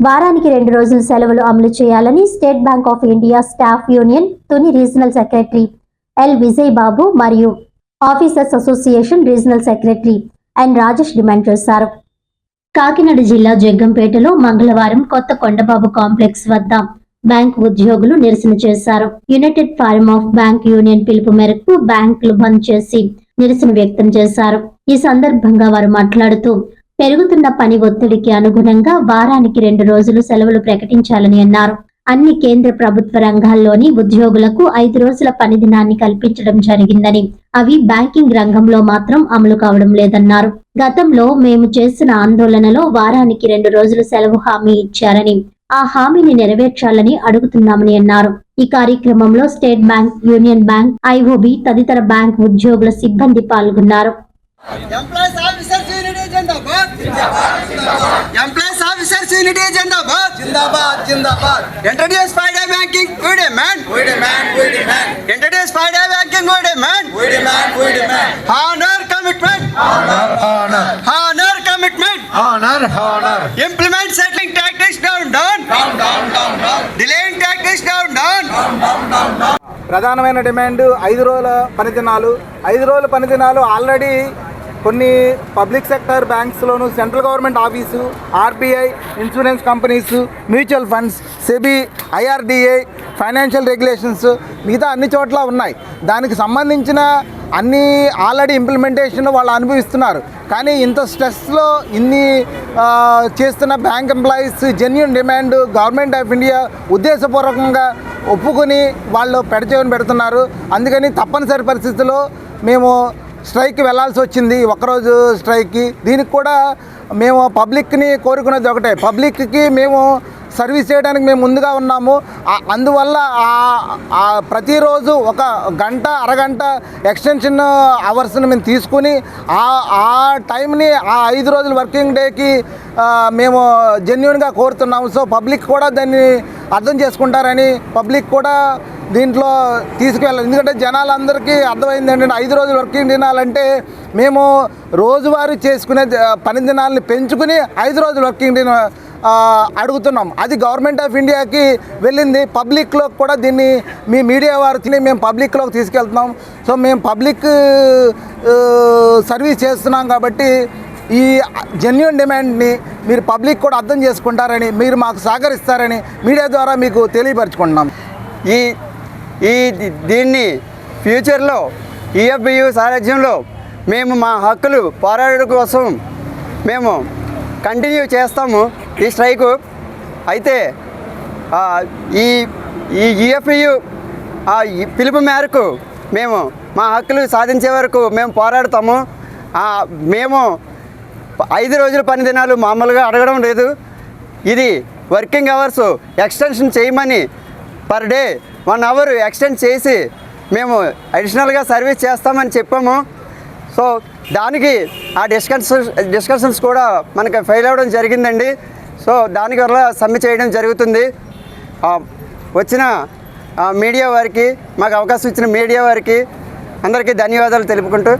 వారానికి రెండు రోజుల సెలవులు అమలు చేయాలని State Bank of India staff union Tuni regional secretary L Vijay Babu మరియు officers association regional secretary N Rajesh demand చేశారు. కాకినాడ జిల్లా జగ్గంపేటలో మంగళవారం కొత్త కొండబాబు కాంప్లెక్స్ వద్ద బ్యాంక్ ఉద్యోగులు నిరసన చేశారు. United Forum of Bank Union పిలుపు మేరకు బ్యాంకులు బంద్ చేసి నిరసన వ్యక్తం చేశారు. ఈ సందర్భంగా వారు మాట్లాడుతూ పెరుగుతున్న పని ఒత్తిడికి అనుగుణంగా వారానికి రెండు రోజులు సెలవులు ప్రకటించాలని అన్నారు. అన్ని కేంద్ర ప్రభుత్వ రంగాల్లోని ఉద్యోగులకు ఐదు రోజుల పని దినాన్ని కల్పించడం జరిగిందని అవి బ్యాంకింగ్ రంగంలో మాత్రం అమలు కావడం లేదన్నారు. గతంలో మేము చేసిన ఆందోళనలో వారానికి రెండు రోజులు సెలవు హామీ ఇచ్చారని ఆ హామీని నెరవేర్చాలని అడుగుతున్నామని అన్నారు. ఈ కార్యక్రమంలో State Bank Union Bank IOB తదితర బ్యాంక్ ఉద్యోగుల సిబ్బంది పాల్గొన్నారు. ఇంట్రడ్యూస్ ఫైడే బ్యాంకింగ్ గుడే మ్యాన్ గుడే మ్యాన్ గుడే మ్యాన్ ఇంట్రడ్యూస్ బ్యాంకింగ్ గుడే man commitment commitment honour honour implement settling delaying tactics down ప్రధానమైన డిమాండ్ ఐదు రోజుల పని దినాలు ఐదు రోజుల పని దినాలు ఆల్రెడీ కొన్ని public sector బ్యాంక్స్లోను central government office RBI insurance companies mutual funds SEBI IRDA financial regulations మిగతా అన్ని చోట్ల ఉన్నాయి. దానికి సంబంధించిన అన్ని ఆల్రెడీ ఇంప్లిమెంటేషన్ వాళ్ళు అనుభవిస్తున్నారు. కానీ ఇంత స్ట్రెస్లో ఇన్ని చేస్తున్న bank employees genuine demand government of India ఉద్దేశపూర్వకంగా ఒప్పుకొని వాళ్ళు పెడచేవని పెడుతున్నారు. అందుకని తప్పనిసరి పరిస్థితుల్లో మేము స్ట్రైక్కి వెళ్ళాల్సి వచ్చింది ఒకరోజు స్ట్రైక్కి. దీనికి కూడా మేము పబ్లిక్ని కోరుకునేది ఒకటే. పబ్లిక్కి మేము సర్వీస్ చేయడానికి మేము ముందుగా ఉన్నాము. అందువల్ల ప్రతిరోజు ఒక గంట అరగంట ఎక్స్టెన్షన్ అవర్స్ని మేము తీసుకుని ఆ ఆ టైంని ఆ ఐదు రోజుల వర్కింగ్ డేకి మేము జెన్యున్గా కోరుతున్నాము. సో పబ్లిక్ కూడా దాన్ని అర్థం చేసుకుంటారని పబ్లిక్ కూడా దీంట్లో తీసుకువెళ్ళాలి ఎందుకంటే జనాలందరికీ అర్థమైంది ఏంటంటే ఐదు రోజులు వర్కింగ్ దినాలంటే మేము రోజువారీ చేసుకునే పని దినాలని పెంచుకుని ఐదు రోజులు వర్కింగ్ దిన అడుగుతున్నాం. అది గవర్నమెంట్ ఆఫ్ ఇండియాకి వెళ్ళింది. పబ్లిక్లో కూడా దీన్ని మీ మీడియా వారిని మేము పబ్లిక్లోకి తీసుకెళ్తున్నాం. సో మేము పబ్లిక్ సర్వీస్ చేస్తున్నాం కాబట్టి ఈ జెన్యున్ డిమాండ్ని మీరు పబ్లిక్ కూడా అర్థం చేసుకుంటారని మీరు మాకు సహకరిస్తారని మీడియా ద్వారా మీకు తెలియపరచుకుంటున్నాం. ఈ ఈ దీన్ని ఫ్యూచర్లో ఈఎఫ్బియు సారథ్యంలో మేము మా హక్కులు పోరాడడం కోసం మేము కంటిన్యూ చేస్తాము ఈ స్ట్రైకు. అయితే ఈ ఈ ఈఎఫ్యు ఆ పిలుపు మేరకు మేము మా హక్కులు సాధించే వరకు మేము పోరాడతాము. మేము ఐదు రోజుల పని దినాలు మామూలుగా అడగడం లేదు. ఇది వర్కింగ్ అవర్స్ ఎక్స్టెన్షన్ చేయమని per day one hour extend చేసి మేము అడిషనల్గా సర్వీస్ చేస్తామని చెప్పాము. సో దానికి ఆ డిస్కషన్స్ డిస్కషన్స్ కూడా మనకి ఫెయిల్ అవ్వడం జరిగిందండి. సో దానివల్ల సమ్మె చేయడం జరుగుతుంది. వచ్చిన మీడియా వారికి మాకు అవకాశం ఇచ్చిన మీడియా వారికి అందరికీ ధన్యవాదాలు తెలుపుకుంటూ